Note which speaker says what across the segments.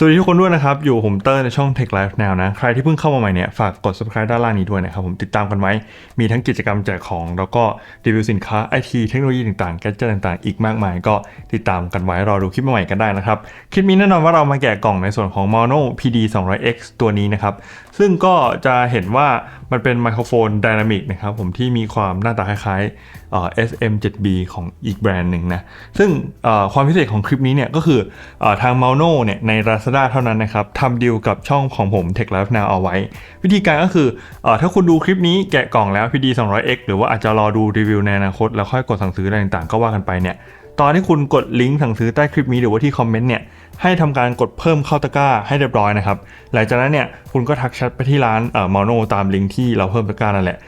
Speaker 1: สวัสดีทุกคนด้วยนะครับ อยู่ผมเตอร์ในช่อง Tech Life Now นะ ใครที่เพิ่งเข้ามาใหม่เนี่ยฝากกด subscribe ด้านล่างนี้ด้วยนะครับ ผมติดตามกันไว้ มีทั้งกิจกรรมแจกของ แล้วก็รีวิวสินค้าไอทีเทคโนโลยีต่างๆ แกดเจิตต่างๆ อีกมากมาย ก็ติดตามกันไว้ รอดูคลิปใหม่ๆกันได้นะครับ คลิปนี้แน่นอนว่าเรามาแกะกล่องในส่วนของ Mono PD 200X ตัวนี้นะครับ ซึ่งก็จะเห็นว่ามันเป็นไมโครโฟนไดนามิกนะครับผมที่มีความหน้าตาคล้ายๆเอ่อ SM7B ของอีกแบรนด์หนึ่งนะซึ่งเอ่อความพิเศษของคลิปนี้เนี่ยก็คืออทาง Mono เนี่ยใน Lazada เท่านั้นนะครับทำดีลกับช่องของผม Tech Life Now เอาไว้ วิธีการก็คือเออถ้าคุณดูคลิปนี้แกะกล่องแล้ว PD 200X หรือว่าอาจจะรอดูรีวิวในอนาคต แล้วค่อยกดสั่งซื้ออะไรต่างๆ ก็ว่ากันไปเนี่ยตอนที่คุณกดลิงก์สั่งซื้อใต้คลิปนี้หรือว่าที่คอมเมนต์เนี่ยให้ทำการกดเพิ่มเข้าตะกร้าให้เรียบร้อยนะครับหลังจากนั้นเนี่ยคุณก็ทักแชทไปที่ร้านเอ่อมโนตามลิงก์ที่เราเพิ่มตะกร้านั่นแหละ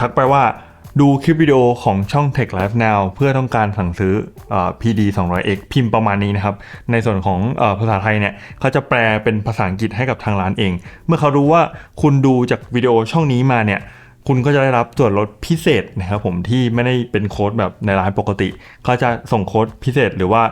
Speaker 1: ทักไปว่า ดูคลิปวิดีโอของช่อง Tech Life Now เพื่อต้องการสั่งซื้ออ PD 200X พิมพ์ประมาณนี้นะครับ ในส่วนของอภาษาไทยเนี่ยเขาจะแปลเป็นภาษาอังกฤษให้กับทางร้านเอง เมื่อเขารู้ว่าคุณดูจากวิดีโอช่องนี้มาเนี่ย คุณก็จะได้รับส่วนลดพิเศษนะครับผมที่ไม่ได้เป็นโค้ดแบบในร้านปกติเขาจะส่งโค้ดพิเศษหรือว่า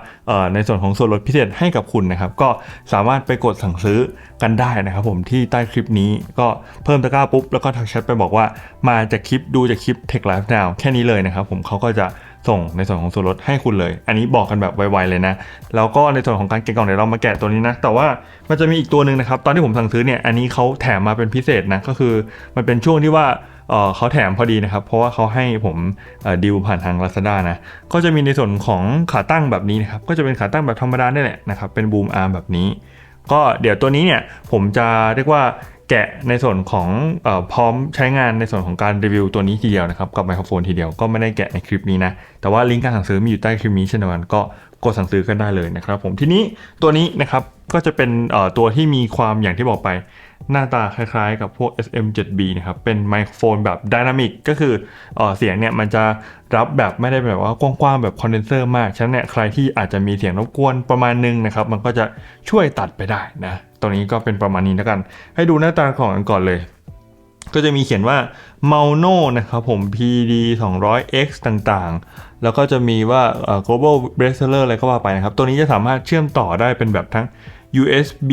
Speaker 1: ในส่วนของส่วนลดพิเศษให้กับคุณนะครับ ก็สามารถไปกดสั่งซื้อกันได้นะครับผมที่ใต้คลิปนี้ก็เพิ่มตะกร้าปุ๊บ แล้วก็ทักแชทไปบอกว่ามาจากคลิปดูจากคลิป Tech Life Now แค่นี้เลยนะครับผมเขาก็จะ ส่งในส่วนของส่วนลดให้คุณเลย อันนี้บอกกันแบบไวๆเลยนะ แล้วก็ในส่วนของการแกะกล่องเดี๋ยวเรามาแกะตัวนี้นะ แต่ว่ามันจะมีอีกตัวหนึ่งนะครับ ตอนที่ผมสั่งซื้อเนี่ย อันนี้เขาแถมมาเป็นพิเศษนะ ก็คือมันเป็นช่วงที่ว่าเขาแถมพอดีนะครับ เพราะว่าเขาให้ผมดีลผ่านทาง Lazada นะ ก็จะมีในส่วนของขาตั้งแบบนี้นะครับ ก็จะเป็นขาตั้งแบบธรรมดาได้แหละนะครับ เป็นบูมอาร์มแบบนี้ ก็เดี๋ยวตัวนี้เนี่ยผมจะเรียกว่า แกะในส่วนของอพร้อมใช้งานในส่วนของการรีวิวตัวนี้ทีเดียวนะครับ กับไมโครโฟนทีเดียวก็ไม่ได้แกะในคลิปนี้นะ แต่ว่าลิงก์การสั่งซื้อมีอยู่ใต้คลิปนี้เช่นเดียวกันก็กดสั่งซื้อกันได้เลยนะครับผมทีนี้ตัวนี้นะครับก็จะเป็นตัวที่มีความอย่างที่บอกไปหน้าตาคล้ายๆ กับพวก SM7B นะครับ เป็นไมโครโฟนแบบไดนามิกก็คือเอเสียงเนี่ยมันจะรับแบบไม่ได้แบบว่ากว้างๆ แบบคอนเดนเซอร์มาก ฉะนั้นเนี่ยใครที่อาจจะมีเสียงรบกวนประมาณนึงนะครับ มันก็จะช่วยตัดไปได้นะ ตรงนี้ก็เป็นประมาณนี้แล้วกัน ให้ดูหน้าตาของกันก่อนเลย ก็จะมีเขียนว่า m a n o นะครับผม PD 200X ต่างๆ แล้วก็จะมีว่า global bestseller อะไรก็ว่าไปนะครับ ตัวนี้จะสามารถเชื่อมต่อได้เป็นแบบทั้ง USB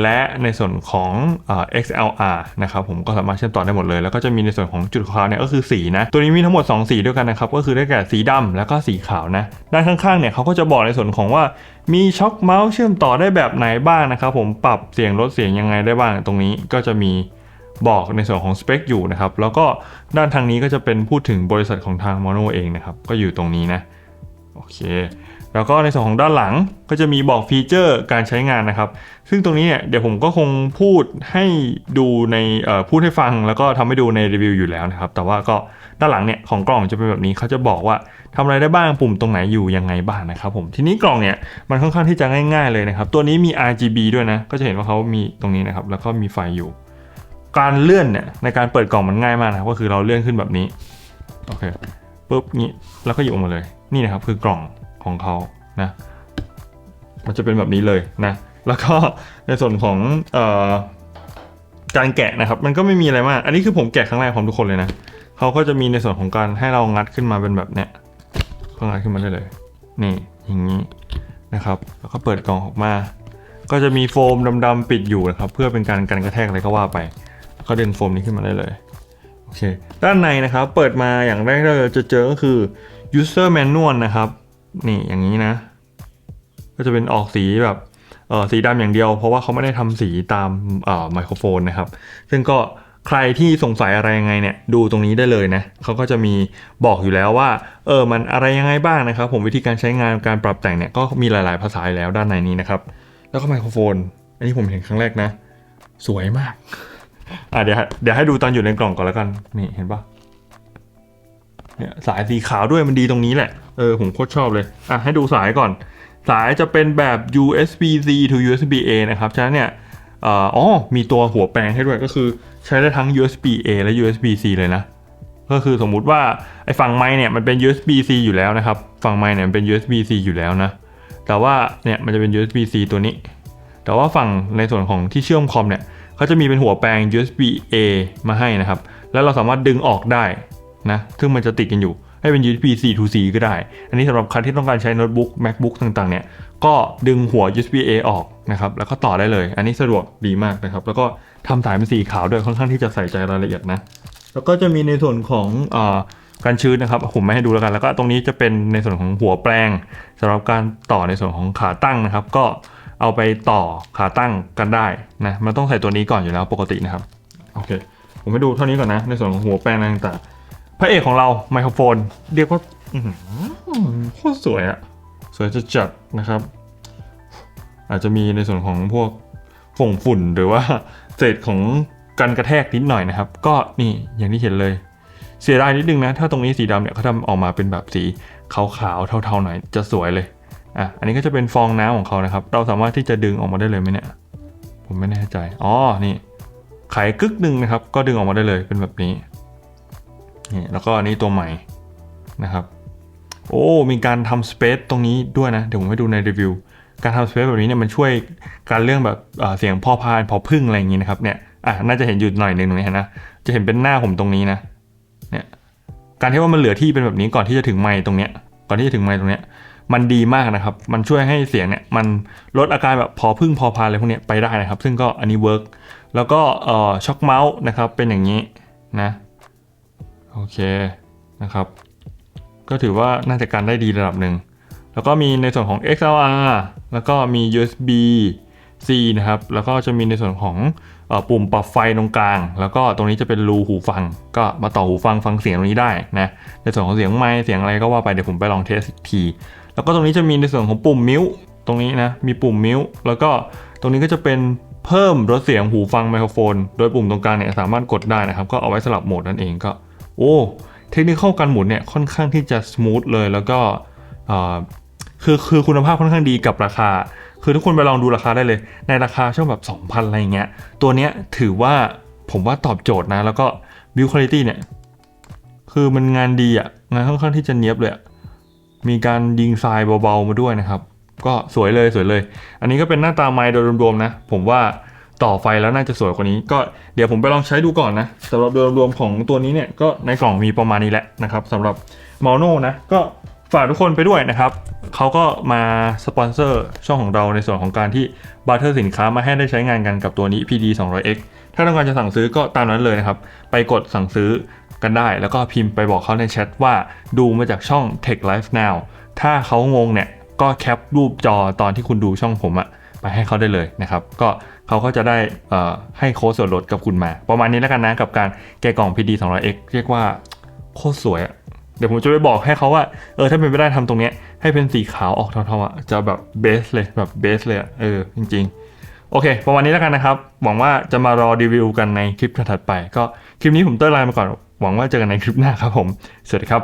Speaker 1: และในส่วนของอ XLR นะครับผมก็สามารถเชื่อมต่อได้หมดเลย แล้วก็จะมีในส่วนของจุดขาวเนี่ยก็คือสีนะ ตัวนี้มีทั้งหมด 2 สีด้วยกันนะครับ ก็คือได้แก่สีดำแล้วก็สีขาวนะ ด้านข้างๆเนี่ยเขาก็จะบอกในส่วนของว่ามีช็อคเมาส์เชื่อมต่อได้แบบไหนบ้างนะครับผมปรับเสียงลดเสียงยังไงได้บ้าง ตรงนี้ก็จะมีบอกในส่วนของสเปคอยู่นะครับ แล้วก็ด้านทางนี้ก็จะเป็นพูดถึงบริษัทของทาง Mono เองนะครับ ก็อยู่ตรงนี้นะ โอเค แล้วก็ในส่วนของด้านหลังก็จะมีบอกฟีเจอร์การใช้งานนะครับ ซึ่งตรงนี้เนี่ยเดี๋ยวผมก็คงพูดให้ดูในพูดให้ฟัง แล้วก็ทำให้ดูในรีวิวอยู่แล้วนะครับ แต่ว่าก็ด้านหลังเนี่ยของกล่องจะเป็นแบบนี้เขาจะบอกว่าทำอะไรได้บ้างปุ่มตรงไหนอยู่ยังไงบ้างนะครับผมทีนี้กล่องเนี่ยมันค่อนข้างที่จะง่ายๆเลยนะครับ ตัวนี้มี RGB ด้วยนะ ก็จะเห็นว่าเขามีตรงนี้นะครับ แล้วก็มีไฟอยู่ การเลื่อนเนี่ยในการเปิดกล่องมันง่ายมากนะครับก็คือเราเลื่อนขึ้นแบบนี้โอเคปุ๊บนี้แล้วก็หยิบออกมาเลยนี่นะครับคือกล่อง ของเขานะมันจะเป็นแบบนี้เลยนะแล้วก็ในส่วนของออการแกะนะครับ มันก็ไม่มีอะไรมาก อันนี้คือผมแกะครั้งแรกของทุกคนเลยนะเขาก็จะมีในส่วนของการให้เรางัดขึ้นมาเป็นแบบเนี้ยก็งัดขึ้นมาได้เลย นี่อย่างนี้นะครับ แล้วก็เปิดกล่องออกมา ก็จะมีโฟมดำๆปิดอยู่นะครับ เพื่อเป็นการกันกระแทกอะไรก็ว่าไปก็เดึงโฟมนี้ขึ้นมาได้เลยโอเคด้านในนะครับ เปิดมาอย่างแรกที่เราจะเจอก็คือ user manual นะครับ นี่อย่างนี้นะ ก็จะเป็นออกสีแบบเออสีดำอย่างเดียว เพราะว่าเขาไม่ได้ทำสีตามเอ่อไมโครโฟนนะครับ ซึ่งก็ใครที่สงสัยอะไรยังไงเนี่ยดูตรงนี้ได้เลยนะเขาก็จะมีบอกอยู่แล้วว่าเออมันอะไรยังไงบ้างนะครับ ผมวิธีการใช้งานการปรับแต่งเนี่ยก็มีหลาย ๆ ภาษาแล้วด้านในนี้นะครับ แล้วก็ไมโครโฟน อันนี้ผมเห็นครั้งแรกนะ สวยมากอะเดี๋ยวเดี๋ยวให้ดูตอนอยู่ในกล่องก่อนแล้วกันนี่เห็นปะ เนี่ยสายสีขาวด้วยมันดีตรงนี้แหละ เออ ผมโคตรชอบเลย อะ ให้ดูสายก่อน สายจะเป็นแบบ USB-C to USB-A นะครับ ฉะนั้นเนี่ยอ่ออ๋อ มีตัวหัวแปลงให้ด้วยก็คือใช้ได้ทั้ง USB-A และ USB-C เลยนะ ก็คือสมมุติว่าไอ้ฝั่งไมค์เนี่ยมันเป็น USB-C อยู่แล้วนะครับ ฝั่งไมค์เนี่ยมันเป็น USB-C อยู่แล้วนะ แต่ว่าเนี่ยมันจะเป็น USB-C ตัวนี้ แต่ว่าฝั่งในส่วนของที่เชื่อมคอมเนี่ยเขาจะมีเป็นหัวแปลง USB A มาให้นะครับ แล้วเราสามารถดึงออกได้ นะ ซึ่งมันจะติดกันอยู่ ให้เป็น USB C to C ก็ได้ อันนี้สำหรับใครที่ต้องการใช้โน้ตบุ๊ก MacBook ต่างๆ เนี่ย ก็ดึงหัว USB A ออกนะครับ แล้วก็ต่อได้เลย อันนี้สะดวกดีมากนะครับ แล้วก็ทำสายเป็นสีขาวด้วย ค่อนข้างที่จะใส่ใจรายละเอียดนะ แล้วก็จะมีในส่วนของอการชื้นนะครับ ผมไม่ให้ดูแล้วกัน แล้วก็ตรงนี้จะเป็นในส่วนของหัวแปลงสำหรับการต่อในส่วนของขาตั้งนะครับ ก็เอาไปต่อขาตั้งกันได้นะ มันต้องใส่ตัวนี้ก่อนอยู่แล้วปกตินะครับ โอเค ผมไปดูเท่านี้ก่อนนะ ในส่วนของหัวแปลงต่างๆ พระเอกของเราไมโครโฟน เรียกว่าอื้อหือโคตรสวยอะสวยจะจัดนะครับ อาจจะมีในส่วนของพวกฝงฝุ่นหรือว่าเศษของกันกระแทกนิดหน่อยนะครับ ก็นี่อย่างที่เห็นเลย เสียดายนิดนึงนะ ถ้าตรงนี้สีดำเนี่ยเขาทำออกมาเป็นแบบสีขาวๆเทาๆหน่อยจะสวยเลยอะอันนี้ก็จะเป็นฟองน้ำของเขานะครับ เราสามารถที่จะดึงออกมาได้เลยไหมเนี่ย ผมไม่แน่ใจ อ๋อ นี่ ไขกึกหนึ่งนะครับ ก็ดึงออกมาได้เลยเป็นแบบนี้ นี่แล้วก็อันนี้ตัวใหม่นะครับ โอ้ มีการทำสเปซตรงนี้ด้วยนะ เดี๋ยวผมให้ดูในรีวิว การทำสเปซแบบนี้เนี่ยมันช่วยการเรื่องแบบเสียงพ่อพานพอพึ่งอะไรอย่างนี้นะครับเนี่ยอะน่าจะเห็นอยู่หน่อยหนึ่งตรงนี้เห็นนะ จะเห็นเป็นหน้าผมตรงนี้นะเนี่ยการที่ว่ามันเหลือที่เป็นแบบนี้ก่อนที่จะถึงไมค์ตรงเนี้ยก่อนที่จะถึงไมค์ตรงเนี้ยมันดีมากนะครับ มันช่วยให้เสียงเนี่ยมันลดอาการแบบพอพึ่งพอพานอะไรพวกนี้ไปได้นะครับ ซึ่งก็อันนี้เวิร์กแล้วก็เอ่อช็อคเมาส์นะครับเป็นอย่างนี้นะ โอเคนะครับ ก็ถือว่าน่าจะการได้ดีระดับหนึ่ง แล้วก็มีในส่วนของ XLR แล้วก็มี USB C นะครับ แล้วก็จะมีในส่วนของอปุ่มปรับไฟตรงกลาง แล้วก็ตรงนี้จะเป็นรูหูฟัง ก็มาต่อหูฟังฟังเสียงตรงนี้ได้นะ ในส่วนของเสียงไมค์เสียงอะไรก็ว่าไปเดี๋ยวผมไปลองเทสอีกที แล้วก็ตรงนี้จะมีในส่วนของปุ่มมิวตรงนี้นะ มีปุ่มมิวแล้วก็ตรงนี้ก็จะเป็นเพิ่มลดเสียงหูฟังไมโครโฟน โดยปุ่มตรงกลางเนี่ยสามารถกดได้นะครับ ก็เอาไว้สลับโหมดนั่นเองก็ โอ้เทคนิคเข้าการหมุนเนี่ยค่อนข้างที่จะส o t h เลยแล้วก็คือคือคุณภาพค่อนข้างดีกับราคา คือทุกคนไปลองดูราคาได้เลย ในราคาช่วงแบบ 2,000 อะไรเงี้ย ตัวเนี้ยถือว่าผมว่าตอบโจทย์นะ แล้วก็ build quality เนี่ย คือมันงานดีอะงานค่อนข้างที่จะเนียบเลยมีการยิงทรายเบาๆมาด้วยนะครับ ก็สวยเลยสวยเลย อันนี้ก็เป็นหน้าตาไมค์โดยรวมๆนะ ผมว่า ต่อไฟแล้วน่าจะสวยกว่านี้ ก็เดี๋ยวผมไปลองใช้ดูก่อนนะสำหรับโดยรวมของตัวนี้เนี่ยก็ในกล่องมีประมาณนี้แหละนะครับสำหรับมอโนนะก็ฝากทุกคนไปด้วยนะครับ เขาก็มาสปอนเซอร์ช่องของเราในส่วนของการที่บาร์เทอร์สินค้ามาให้ได้ใช้งานกันกับตัวนี้ PD 200X ถ้าต้องการจะสั่งซื้อก็ตามนั้นเลยนะครับ ไปกดสั่งซื้อกันได้ แล้วก็พิมพ์ไปบอกเขาในแชทว่าดูมาจากช่อง Tech Life Now ถ้าเขางงเนี่ยก็แคปรูปจอตอนที่คุณดูช่องผมอะ ไปให้เขาได้เลยนะครับก็เขาก็จะได้เอ่อให้โค้ดส่วนลดกับคุณมา ประมาณนี้แล้วกันนะกับการแกะกล่อง PD 200X เรียกว่าโคตรสวยอะเดี๋ยวผมจะไปบอกให้เขาว่าเออถ้าเป็นไปได้ทำตรงเนี้ยให้เป็นสีขาวออกเทาๆอะจะแบบเบสเลยแบบเบสเลยอะเออจริง ๆโอเค ประมาณนี้แล้วกันนะครับ หวังว่าจะมารอรีวิวกันในคลิปถัดไป ก็คลิปนี้ผมเตอร์ไลน์มาก่อน หวังว่าเจอกันในคลิปหน้าครับผม สวัสดีครับ